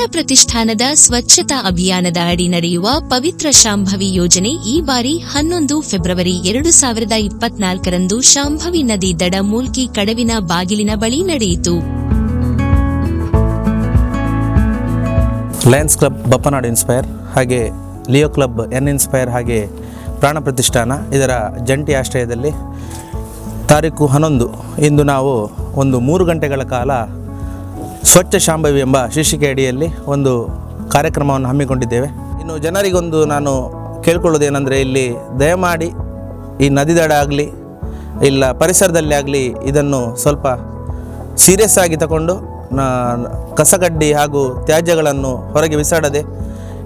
ಪ್ರಾಣ ಪ್ರತಿಷ್ಠಾನದ ಸ್ವಚ್ಛತಾ ಅಭಿಯಾನದ ಅಡಿ ನಡೆಯುವ ಪವಿತ್ರ ಶಾಂಭವಿ ಯೋಜನೆ ಈ ಬಾರಿ ಹನ್ನೊಂದು ಫೆಬ್ರವರಿ ಎರಡು ಸಾವಿರದ ಇಪ್ಪತ್ನಾಲ್ಕರಂದು ಶಾಂಭವಿ ನದಿ ದಡ ಮೂಲ್ಕಿ ಕಡವಿನ ಬಾಗಿಲಿನ ಬಳಿ ನಡೆಯಿತು. ಲಯನ್ಸ್ ಕ್ಲಬ್, ಬಪ್ಪನಾಡು ಇನ್ಸ್ಪೈರ್ ಹಾಗೆ ಲಿಯೋ ಕ್ಲಬ್, ಎನ್ ಇನ್ಸ್ಪೈರ್ ಹಾಗೆ ಪ್ರಾಣ ಪ್ರತಿಷ್ಠಾನ ಇದರ ಜಂಟಿ ಆಶ್ರಯದಲ್ಲಿ ತಾರೀಕು ಹನ್ನೊಂದು. ಇಂದು ನಾವು ಒಂದು ಮೂರು ಗಂಟೆಗಳ ಕಾಲ ಸ್ವಚ್ಛ ಶಾಂಭವಿ ಎಂಬ ಶೀರ್ಷಿಕೆ ಅಡಿಯಲ್ಲಿ ಒಂದು ಕಾರ್ಯಕ್ರಮವನ್ನು ಹಮ್ಮಿಕೊಂಡಿದ್ದೇವೆ. ಇನ್ನು ಜನರಿಗೊಂದು ನಾನು ಕೇಳ್ಕೊಳ್ಳೋದೇನೆಂದರೆ ಇಲ್ಲಿ ದಯಮಾಡಿ ಈ ನದಿ ದಡ ಆಗಲಿ, ಇಲ್ಲ ಪರಿಸರದಲ್ಲಿ ಆಗಲಿ ಇದನ್ನು ಸ್ವಲ್ಪ ಸೀರಿಯಸ್ ಆಗಿ ತಗೊಂಡು ಕಸಗಡ್ಡಿ ಹಾಗೂ ತ್ಯಾಜ್ಯಗಳನ್ನು ಹೊರಗೆ ಬಿಸಾಡದೆ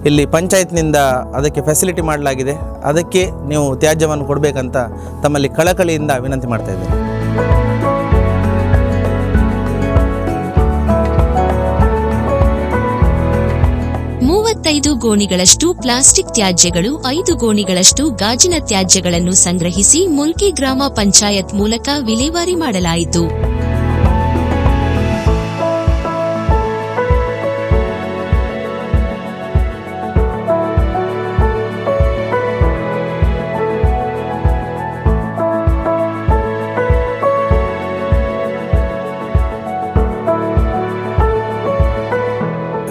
ಇಲ್ಲಿ ಪಂಚಾಯತ್ನಿಂದ ಅದಕ್ಕೆ ಫೆಸಿಲಿಟಿ ಮಾಡಲಾಗಿದೆ. ಅದಕ್ಕೆ ನೀವು ತ್ಯಾಜ್ಯವನ್ನು ಕೊಡಬೇಕಂತ ತಮ್ಮಲ್ಲಿ ಕಳಕಳಿಯಿಂದ ವಿನಂತಿ ಮಾಡ್ತಾ ಇದ್ದೇನೆ. ಮೂವತ್ತೈದು ಗೋಣಿಗಳಷ್ಟು ಪ್ಲಾಸ್ಟಿಕ್ ತ್ಯಾಜ್ಯಗಳು, ಐದು ಗೋಣಿಗಳಷ್ಟು ಗಾಜಿನ ತ್ಯಾಜ್ಯಗಳನ್ನು ಸಂಗ್ರಹಿಸಿ ಮುಲ್ಕಿ ಗ್ರಾಮ ಪಂಚಾಯತ್ ಮೂಲಕ ವಿಲೇವಾರಿ ಮಾಡಲಾಯಿತು.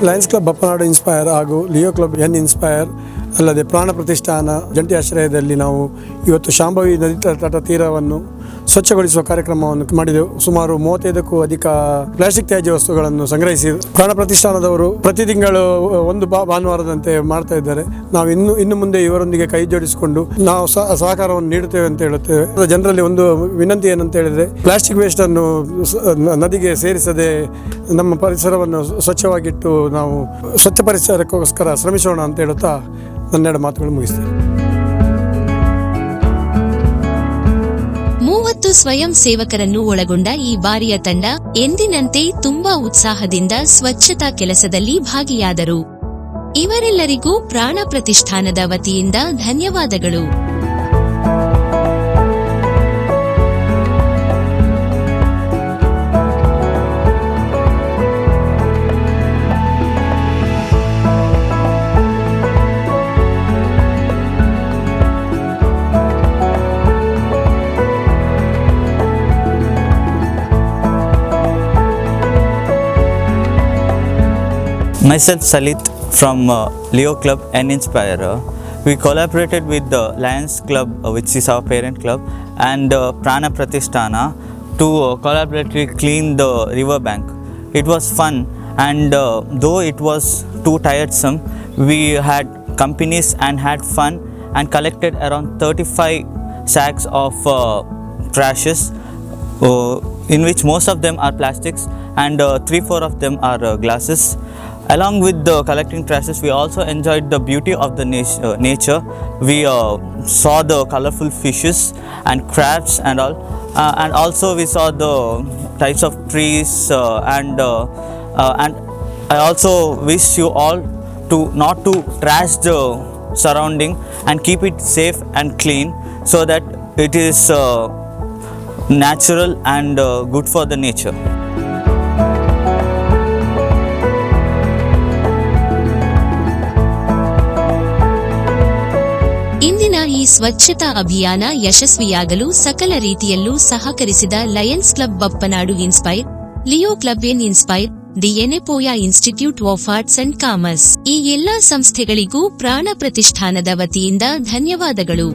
ಲಯನ್ಸ್ ಕ್ಲಬ್ ಬಪ್ಪನಾಡು ಇನ್ಸ್ಪೈರ್ ಹಾಗೂ ಲಿಯೋ ಕ್ಲಬ್ ಎನ್ ಇನ್ಸ್ಪೈರ್ ಅಲ್ಲದೆ ಪ್ರಾಣ ಪ್ರತಿಷ್ಠಾನ ಜಂಟಿ ಆಶ್ರಯದಲ್ಲಿ ನಾವು ಇವತ್ತು ಶಾಂಭವಿ ನದಿ ತಟ ತೀರವನ್ನು ಸ್ವಚ್ಛಗೊಳಿಸುವ ಕಾರ್ಯಕ್ರಮವನ್ನು ಮಾಡಿದೆವು ಸುಮಾರು ಮೂವತ್ತೈದಕ್ಕೂ ಅಧಿಕ ಪ್ಲಾಸ್ಟಿಕ್ ತ್ಯಾಜ್ಯ ವಸ್ತುಗಳನ್ನು ಸಂಗ್ರಹಿಸಿ ಪ್ರಾಣ ಪ್ರತಿಷ್ಠಾನದವರು ಪ್ರತಿ ತಿಂಗಳು ಒಂದು ಭಾನುವಾರದಂತೆ ಮಾಡ್ತಾ ಇದ್ದಾರೆ. ನಾವು ಇನ್ನು ಇನ್ನು ಮುಂದೆ ಇವರೊಂದಿಗೆ ಕೈ ಜೋಡಿಸಿಕೊಂಡು ನಾವು ಸಹ, ಸಹಕಾರವನ್ನು ನೀಡುತ್ತೇವೆ ಅಂತ ಹೇಳುತ್ತೇವೆ. ಜನರಲ್ಲಿ ಒಂದು ವಿನಂತಿ ಏನಂತ ಹೇಳಿದ್ರೆ, ಪ್ಲಾಸ್ಟಿಕ್ ವೇಸ್ಟ್ ಅನ್ನು ನದಿಗೆ ಸೇರಿಸದೆ ನಮ್ಮ ಪರಿಸರವನ್ನು ಸ್ವಚ್ಛವಾಗಿಟ್ಟು ನಾವು ಸ್ವಚ್ಛ ಪರಿಸರಕ್ಕೋಸ್ಕರ ಶ್ರಮಿಸೋಣ ಅಂತ ಹೇಳುತ್ತಾ ನನ್ನೆರಡು ಮಾತುಗಳು ಮುಗಿಸ್ತೇನೆ. ಸ್ವಯಂ ಸೇವಕರನ್ನು ಒಳಗೊಂಡ ಈ ಬಾರಿಯ ತಂಡ ಎಂದಿನಂತೆ ತುಂಬಾ ಉತ್ಸಾಹದಿಂದ ಸ್ವಚ್ಛತಾ ಕೆಲಸದಲ್ಲಿ ಭಾಗಿಯಾದರು. ಇವರೆಲ್ಲರಿಗೂ ಪ್ರಾಣ ಪ್ರತಿಷ್ಠಾನದ ವತಿಯಿಂದ ಧನ್ಯವಾದಗಳು. Myself Salit from uh, Leo Club and Inspire. We collaborated with the Lions Club, uh, which is our parent club, and uh, Prana Pratishtana to uh, collaboratively clean the river bank. It was fun, and uh, though it was too tiresome, we had companies and had fun and collected around 35 sacks of uh, trashes uh, in which most of them are plastics and uh, three four of them are uh, glasses along with the collecting trashes we also enjoyed the beauty of the nat- uh, nature we uh, saw the colorful fishes and crabs and all uh, and also we saw the types of trees uh, and uh, uh, and i also wish you all to not to trash the surrounding and keep it safe and clean so that it is uh, natural and uh, good for the nature. ಈ ಸ್ವಚ್ಛತಾ ಅಭಿಯಾನ ಯಶಸ್ವಿಯಾಗಲು ಸಕಲ ರೀತಿಯಲ್ಲೂ ಸಹಕರಿಸಿದ lions club Bappanadu inspire, Leo club N inspire the Yenepoya institute of arts and commerce. ಈ ಎಲ್ಲಾ ಸಂಸ್ಥೆಗಳಿಗೂ ಪ್ರಾಣ ಪ್ರತಿಷ್ಠಾನದ ವತಿಯಿಂದ ಧನ್ಯವಾದಗಳು.